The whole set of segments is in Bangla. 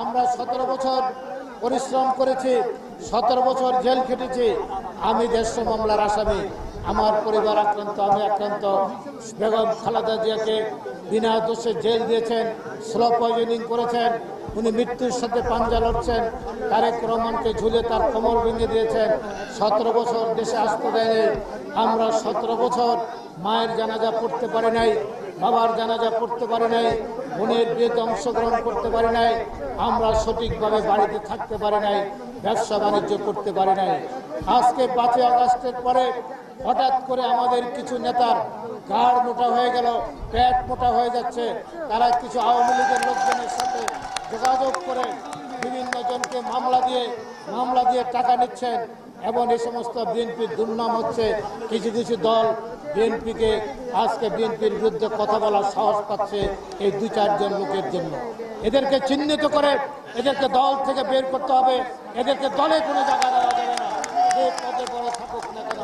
আমরা সতেরো বছর পরিশ্রম করেছি, সতেরো বছর জেল খেটেছি, আমি দেড়শো মামলার আসামি, আমার পরিবার আক্রান্ত, আমি আক্রান্ত। বেগম খালেদা জিয়াকে বিনা দোষে জেল দিয়েছেন স্লো পয়জনিং করেছেন, উনি মৃত্যুর সাথে পাঞ্জা লড়ছেন, তারেক রহমানকে ঝুলে তার কোমর ভেঙে দিয়েছেন। সতেরো বছর দেশে আসতে দেয়নি, আমরা সতেরো বছর মায়ের জানাজা পড়তে পারে নাই, বাবার জানাজা পড়তে পারে নাই, বোনের বিয়েতে অংশগ্রহণ করতে পারে নাই, আমরা সঠিকভাবে বাড়িতে থাকতে পারে নাই, ব্যবসা বাণিজ্য করতে পারে নাই। আজকে পাঁচই আগস্টের পরে হঠাৎ করে আমাদের কিছু নেতার গাড় মোটা হয়ে গেল, পেট মোটা হয়ে যাচ্ছে। তারা কিছু আওয়ামী লীগের লোকজনের সাথে যোগাযোগ করে বিভিন্ন জনকে মামলা দিয়ে মামলা দিয়ে টাকা নিচ্ছেন। এবং এই সমস্ত বিএনপির দুর্নাম হচ্ছে, কিছু কিছু দল বিএনপিকে আজকে বিএনপির বিরুদ্ধে কথা বলার সাহস পাচ্ছে এই দু চারজন লোকের জন্য। এদেরকে চিহ্নিত করে এদেরকে দল থেকে বের করতে হবে। এদেরকে দলে কোনো জায়গা দেওয়া যাবে না। যে পদে বড় থাকুক না কেন,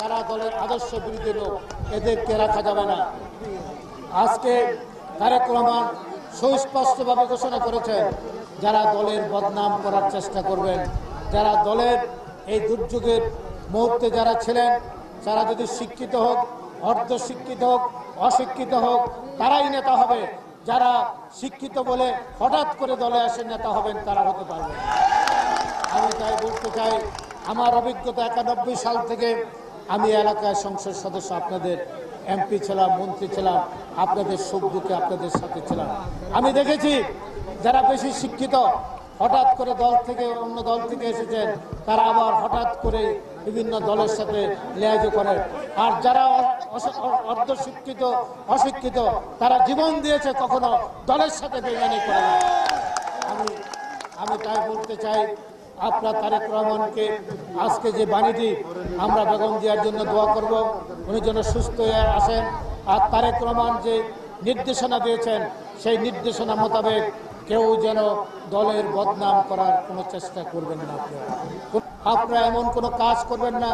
তারা দলের আদর্শ বিরোধী লোক, এদেরকে রাখা যাবে না। আজকে তারেক রহমান সুস্পষ্টভাবে ঘোষণা করেছেন, যারা দলের বদনাম করার চেষ্টা করবেন, যারা দলের এই দুর্যোগের মুহূর্তে যারা ছিলেন তারা যদি শিক্ষিত হোক অর্ধ শিক্ষিত হোক, অশিক্ষিত হোক, তারাই নেতা হবে। যারা শিক্ষিত বলে হঠাৎ করে দলে আসে নেতা হবেন, তারা হতে পারবেন আমি তাই বলতে চাই, আমার অভিজ্ঞতা একানব্বই সাল থেকে আমি এলাকায় সংসদ সদস্য, আপনাদের এমপি ছিলাম, মন্ত্রী ছিলাম, আপনাদের সুখ দুঃখে আপনাদের সাথে ছিলাম। আমি দেখেছি, যারা বেশি শিক্ষিত, হঠাৎ করে দল থেকে, অন্য দল থেকে এসেছেন, তারা আবার হঠাৎ করে বিভিন্ন দলের সাথে লেয়াজ করেন আর যারা অর্ধশিক্ষিত, অশিক্ষিত, তারা জীবন দিয়েছে কখনো দলের সাথে বেমানি করে। আমি আমি তাই বলতে চাই, আপনার তারেক রহমানকে আজকে যে বাণীটি আমরা বেগম জিয়ার জন্য দোয়া করব, উনি যেন সুস্থ হয়ে আসেন আর তারেক রহমান যে নির্দেশনা দিয়েছেন, সেই নির্দেশনা মোতাবেক কেউ যেন দলের বদনাম করার কোনো চেষ্টা করবেন না আপনারা এমন কোনো কাজ করবেন না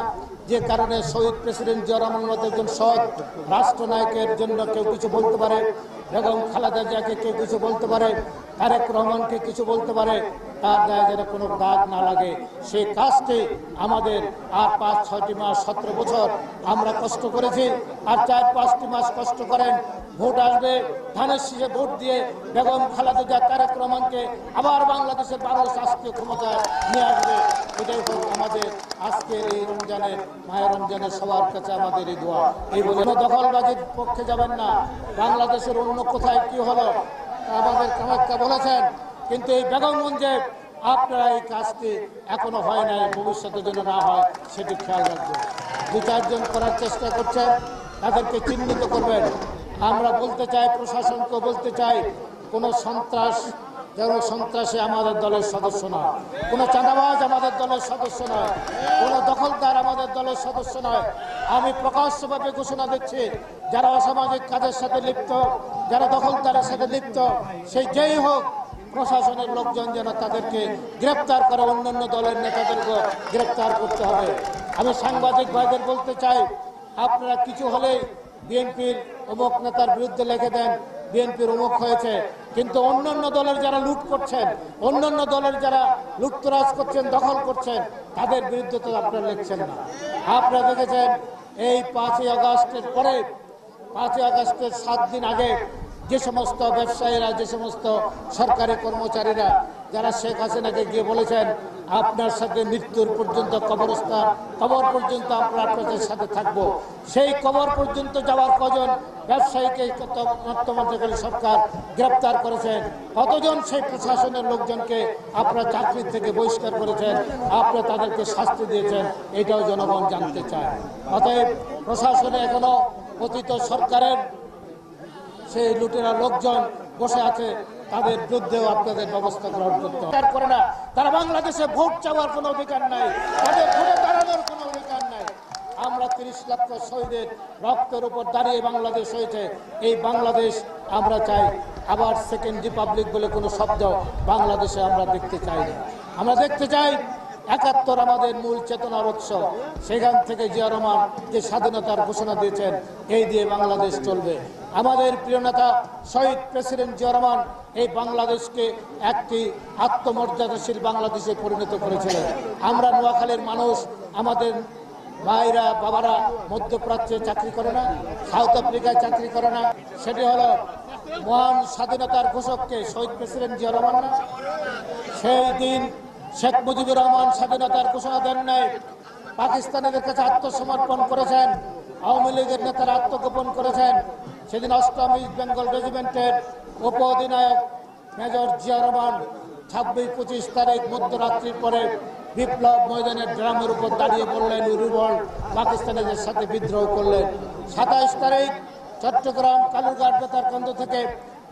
যে কারণে শহীদ প্রেসিডেন্ট জিয়া রহমান একজন সৎ রাষ্ট্রনায়কের জন্য কেউ কিছু বলতে পারে, বেগম খালেদা জিয়াকে কেউ কিছু বলতে পারে, তারেক রহমানকে কিছু বলতে পারে, তার গায়ে যেন কোনো দাগ না লাগে। সেই কাজটি আমাদের আর পাঁচ, ছয়টি মাস, সতেরো বছর আমরা কষ্ট করেছি, আর চার, পাঁচটি মাস কষ্ট করেন, ভোট আসবে, ধানের শীষে ভোট দিয়ে বেগম খালেদা জিয়া রহমানকে আবার বাংলাদেশের মানুষ রাষ্ট্রীয় ক্ষমতায় নিয়ে আসবে। এটাই হোক আমাদের আজকের এই রমজানের, মায়ের রমজানের সবার কাছে আমাদের এই দোয়া। এই বলে দখলবাজির পক্ষে যাবেন না। বাংলাদেশের অন্য কোথায় কি হলো আমাদের কামাক্কা বলেছেন। কিন্তু এই বেগমগঞ্জে আপনারা এই কাজটি এখনও হয় নাই, ভবিষ্যতে যেন না হয়, সেটি খেয়াল রাখবেন। দু চারজন করার চেষ্টা করছেন, তাদেরকে চিহ্নিত করবেন। আমরা বলতে চাই প্রশাসনকে বলতে চাই কোনো সন্ত্রাস, যেন সন্ত্রাসী আমাদের দলের সদস্য নয় কোনো চাঁদাবাজ আমাদের দলের সদস্য নয় কোনো দখলদার আমাদের দলের সদস্য নয় আমি প্রকাশ্যভাবে ঘোষণা দিচ্ছি, যারা অসামাজিক কাজের সাথে লিপ্ত, যারা দখলদারের সাথে লিপ্ত সেই যেই হোক, প্রশাসনের লোকজন যেন তাদেরকে গ্রেপ্তার করে, অন্যান্য দলের নেতাদেরকে গ্রেপ্তার করতে হবে। আমি সাংবাদিক ভাইদের বলতে চাই, আপনারা কিছু হলেই বিএনপির অমুক নেতার বিরুদ্ধে লিখে দেন বিএনপির অমুক হয়েছে, কিন্তু অন্যান্য দলের যারা লুট করছেন, অন্যান্য দলের যারা লুটতরাজ করছেন, দখল করছেন, তাদের বিরুদ্ধে তো আপনারা লিখছেন না। আপনারা দেখেছেন, এই পাঁচই আগস্টের পরে, পাঁচই আগস্টের সাত দিন আগে যে সমস্ত ব্যবসায়ীরা, যে সমস্ত সরকারি কর্মচারীরা, যারা শেখ হাসিনাকে গিয়ে বলেছেন, আপনার সাথে মৃত্যুর পর্যন্ত কবরস্থান, কবর পর্যন্ত আমরা আপনাদের সাথে থাকব। সেই কবর পর্যন্ত যাওয়ার কজন ব্যবসায়ীকে অর্থমন্ত্রী সরকার গ্রেপ্তার করেছেন? কতজন সেই প্রশাসনের লোকজনকে আপনার চাকরি থেকে বহিষ্কার করেছেন? আপনারা তাদেরকে শাস্তি দিয়েছেন, এটাও জনগণ জানতে চায়। অতএব প্রশাসনে এখনও অতীত সরকারের সেই লুটেরা লোকজন বসে আছে, তাদের বিরুদ্ধেও আপনাদের ব্যবস্থা গ্রহণ করতে হবে। করে না। তারা বাংলাদেশে ভোট চাওয়ার কোনো অধিকার নাই। তাদের ভোটে দাঁড়ানোর কোনো অধিকার নাই। আমরা তিরিশ লক্ষ শহীদের রক্তের উপর দাঁড়িয়ে বাংলাদেশ হয়েছে। এই বাংলাদেশ আমরা চাই। আবার সেকেন্ড রিপাবলিক বলে কোনো শব্দ বাংলাদেশে আমরা দেখতে চাই না। আমরা দেখতে চাই একাত্তর আমাদের মূল চেতনার উৎস। সেখান থেকে জিয়া রহমান যে স্বাধীনতার ঘোষণা দিয়েছেন, এই দিয়ে বাংলাদেশ চলবে। আমাদের প্রিয় নেতা শহীদ প্রেসিডেন্ট জিয়া রহমান এই বাংলাদেশকে একটি আত্মমর্যাদাশীল বাংলাদেশে পরিণত করেছিলেন। আমরা নোয়াখালীর মানুষ, আমাদের ভাইরা, বাবারা মধ্যপ্রাচ্যে চাকরি করে না, সাউথ আফ্রিকায় চাকরি করে না। সেটি হলো মহান স্বাধীনতার ঘোষককে শহীদ প্রেসিডেন্ট জিয়া রহমান সেই দিন শেখ মুজিবুর রহমান স্বাধীনতার ঘোষণা দেন নাই। পাকিস্তানিদের কাছে আত্মসমর্পণ করেছেন। আওয়ামী লীগের নেতারা আত্মগোপন করেছেন। সেদিন অষ্টম ইস্ট বেঙ্গল রেজিমেন্টের উপ অধিনায়ক মেজর জিয়া রহমান ছাব্বিশ পঁচিশ তারিখ মধ্যরাত্রির পরে বিপ্লব ময়দানের ড্রামের উপর দাঁড়িয়ে বললেন রিভল্ট পাকিস্তানিদের সাথে বিদ্রোহ করলেন। সাতাইশ তারিখ চট্টগ্রাম কালুরঘাট বেতার কেন্দ্র থেকে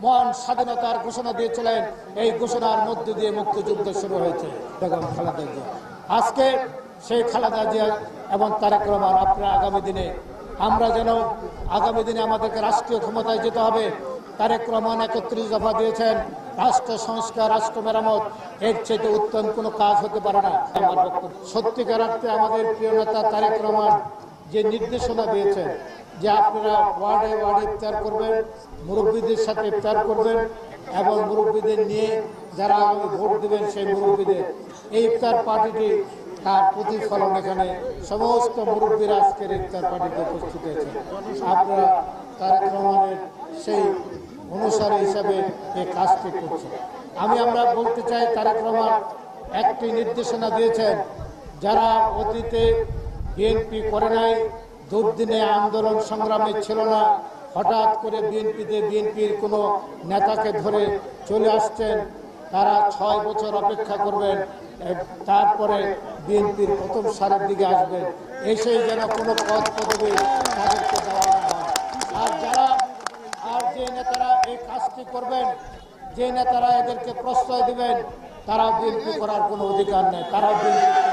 মহান স্বাধীনতার ঘোষণা দিয়েছিলেন। এই ঘোষণার মধ্য দিয়ে মুক্তিযুদ্ধ শুরু হয়েছে। বেগম খালেদা জিয়া। আজকে সেই খালেদা জিয়া এবং তারেক রহমান, আপনার আগামী দিনে, আমরা যেন আগামী দিনে আমাদেরকে রাষ্ট্রীয় ক্ষমতায় যেতে হবে। তারেক রহমান একত্রিশ দফা দিয়েছেন, রাষ্ট্র সংস্কার, রাষ্ট্র মেরামত, এর চেয়ে উত্তম কোনো কাজ হতে পারে না। সত্যিকার অর্থে আমাদের প্রিয় নেতা তারেক রহমান যে নির্দেশনা দিয়েছেন যে আপনারা ওয়ার্ডে ওয়ার্ডে ইফতার করবেন, মুরব্বীদের সাথে ইফতার করবেন এবং মুরব্বীদের নিয়ে যারা আগামী ভোট দেবেন সেই মুরব্বীদের এই ইফতার পার্টিটি তার প্রতিফলন এখানে সমস্ত মুরব্বীরা আজকের ইফতার পার্টিতে উপস্থিত হয়েছে। আপনারা তারেক রহমানের সেই অনুসারী হিসাবে এই কাজটি করছে আমি আমরা বলতে চাই, তারেক রহমান একটি নির্দেশনা দিয়েছেন, যারা অতীতে বিএনপি করে নাই, দুর্দিনে আন্দোলন সংগ্রামে ছিল না। হঠাৎ করে বিএনপিতে বিএনপির কোনো নেতাকে ধরে চলে আসছেন, তারা ছয় বছর অপেক্ষা করবেন তারপরে বিএনপির প্রথম সারের দিকে আসবেন। এসেই যেন কোনো পদ পদবি তাদেরকে দেওয়া না হয়। আর যারা, আর যে নেতারা এই কাজটি করবেন, যে নেতারা এদেরকে প্রশ্রয় দিবেন তারা বিএনপি করার কোনো অধিকার নেই তারা বিএনপি